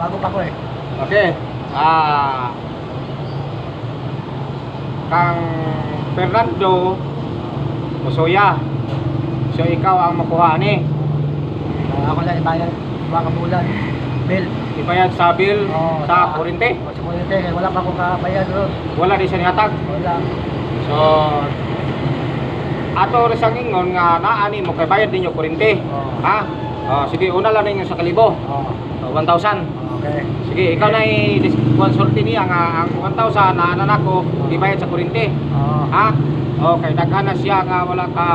Bago pa ko eh. Okay. Ah. Kang Fernando Musoya. So ikaw ang makuha ni. Ah, ako lang ibayad. Mga kabulan. Bill. Ibayad sa bill Oo, sa kurente. Sa kurente. eh, Wala pa akong kabayad doon. Wala di siya nihatag. Wala. So ato rin sang ingon nga naani mo kay bayad ninyo kurente. Oo. Ha? Oh, sige, una lang ninyo sa kalibo. Oh, 1,000. Okay. Sige, ikaw na i-consulti niya nga ang 1,000 na anak ko ibayad sa kurente. Oo. Ha? Okay, daghan na siya nga wala ka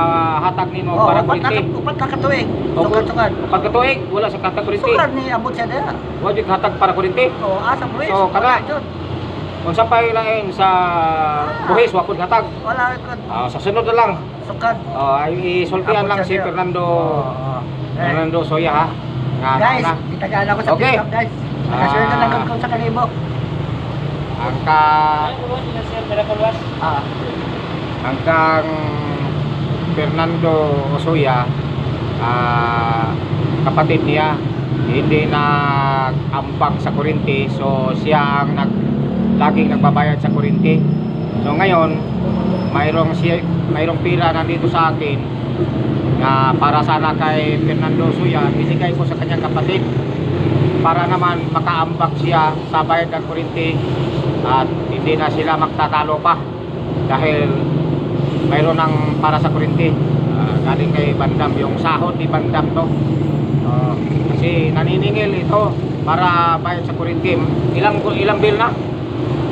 hatag nimo Oo, para upat na, kurente. upat na katuig. O, Sukad-sukad. Pagkatuig, wala sa katag kurente. Sukad ni abot siya daya. Wa jud hatag para kurente. Oo, asa buwis. So, dyan. Kung sa pailain sa buhis wa pud hatag. Wala ikot. Ah, sa sunod na lang. Sukad. Oh, ay isultihan Abot lang si. Fernando. Eh, Fernando Soya ha. Nga Guys, na. itagaan ako sa Okay. guys. Nakaswerte Ah. lang ako sa kalibo. Ang ka Ah, hanggang Fernando Osoya ah, kapatid niya hindi nag-ambag sa kuryente so siya ang nag laging nagbabayad sa kuryente so ngayon mayroong siya mayroong pira nandito sa akin na para sana kay Fernando Osoya binigay ko sa kanyang kapatid para naman makaambag siya sa bayad ng kuryente at hindi na sila magtatalo pa dahil mayroon ng para sa kuryente Ah, galing kay Bandam yung sahod ni Bandam to. Ah, kasi naniningil ito para bayad sa kuryente ilang ilang bill na?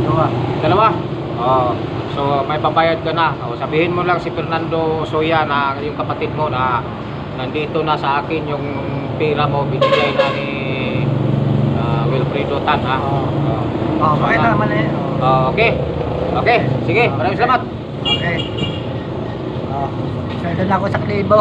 Dua. dalawa? Oh so may pabayad ka na. O, sabihin mo lang si Fernando Soya na yung kapatid mo na nandito na sa akin yung pera mo binigay na ni ah, Wilfredo Tan ha Oo. Oh. Oh, bakit na- naman eh? Oh. Okay. Okay, sige. Maraming salamat. Okay. Oh, swerte na ako sa kalibo.